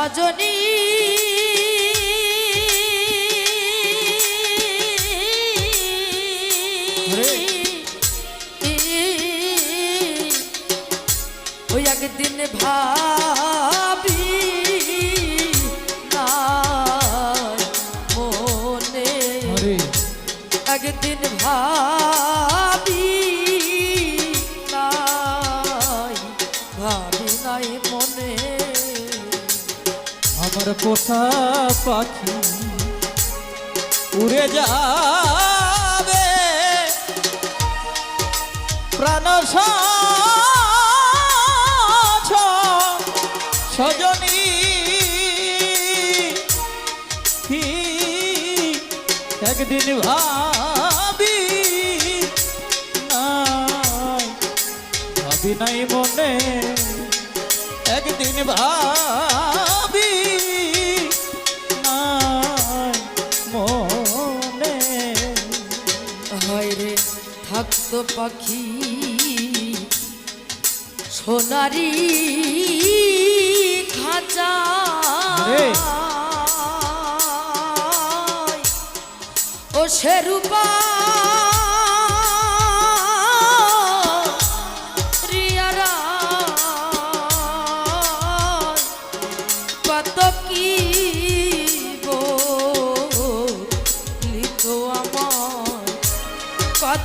সজনী ওই একদিন ভাবি মনে। একদিন ভাব কোথা পাখি উড়ে যাবে। প্রাণ সজনী একদিন ভাবি ভাবি নাই মনে একদিন ভাবি মস্ত পাখি সোনারি খাঁচা। ও সে রূপা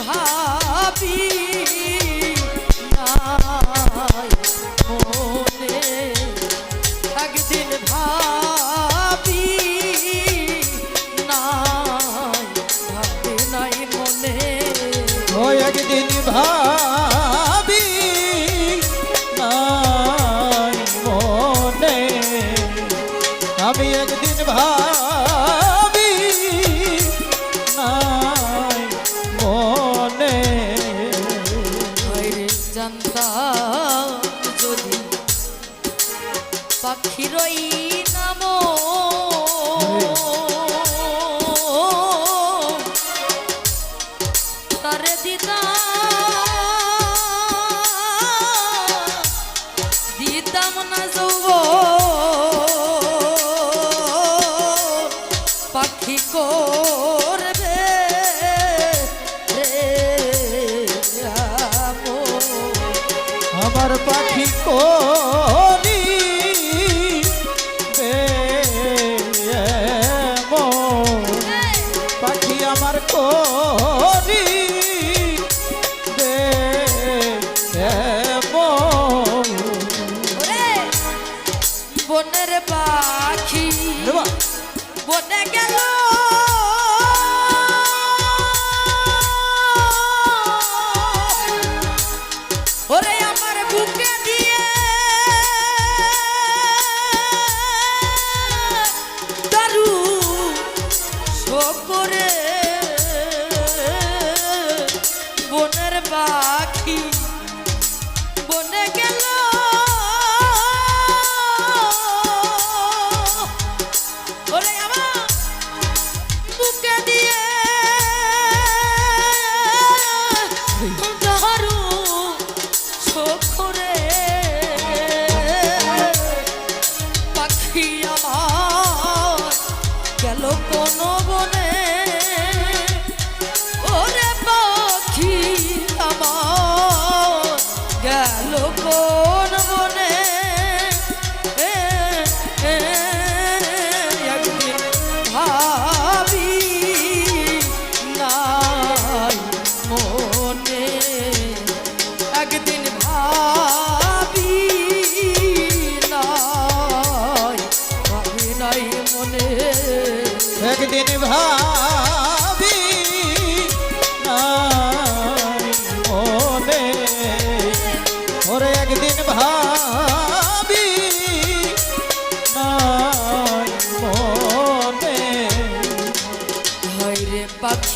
ভাবি Oh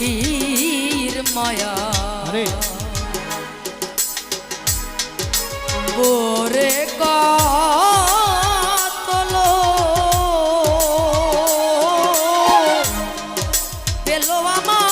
পাখির মায়া। বোরে কল পেল আমার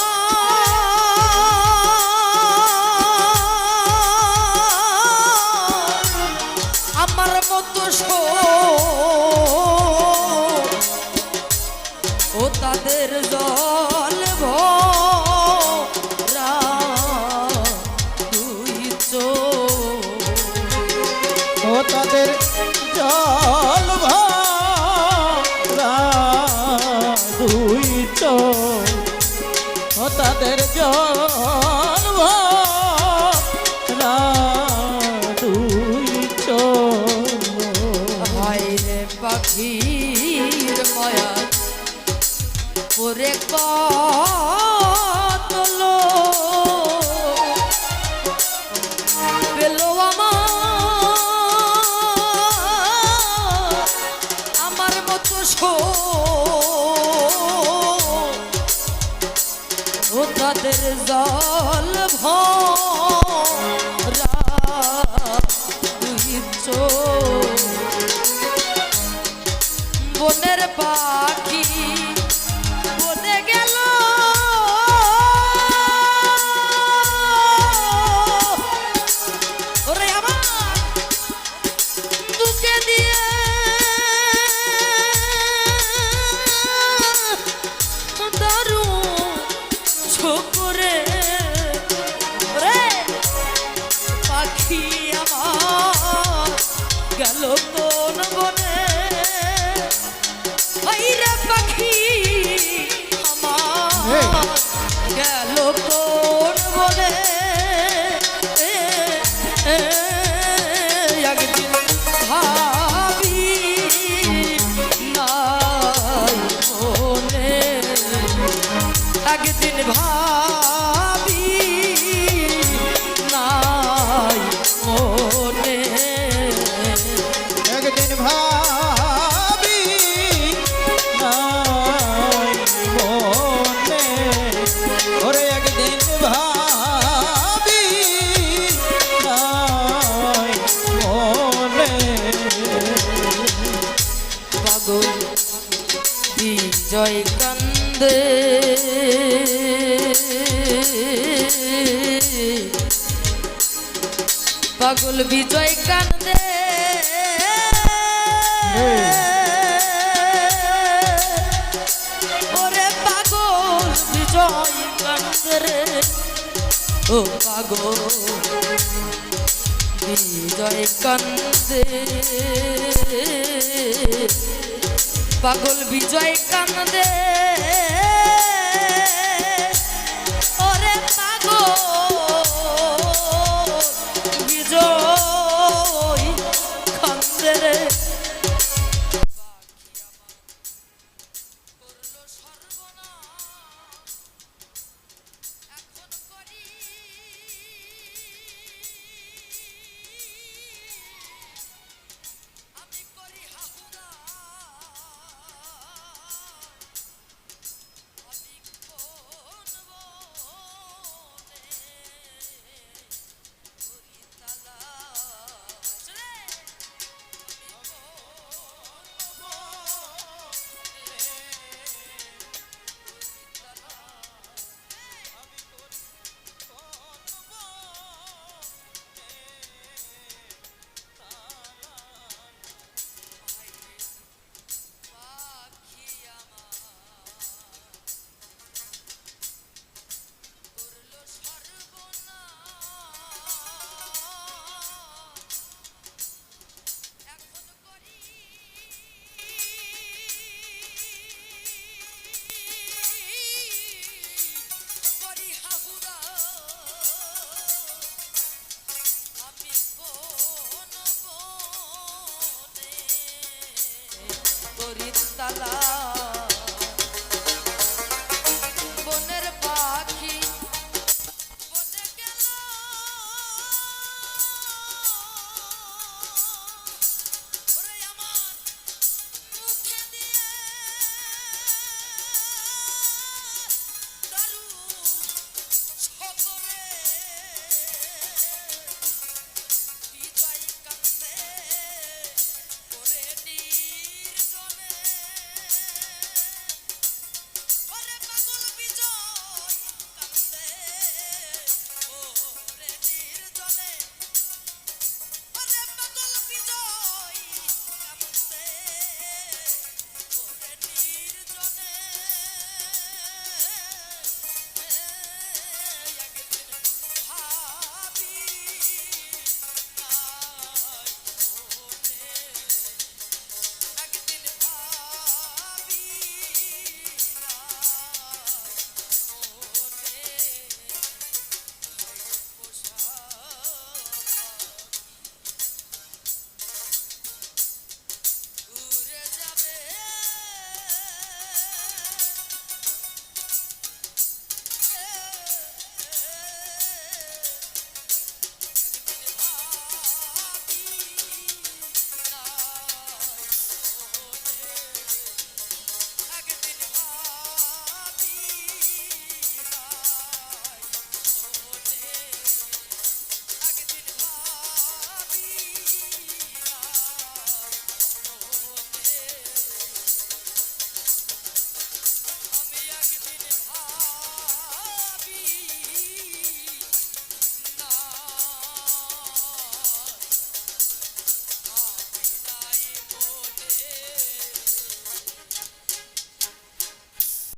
জল ভোর পাগল বিজয় কান্দে। পাগল বিজয় কান্দে ওরে পাগল বিজয় কান্দে ও পাগল বিজয় কান্দে। পাগল বিজয় কান্দে।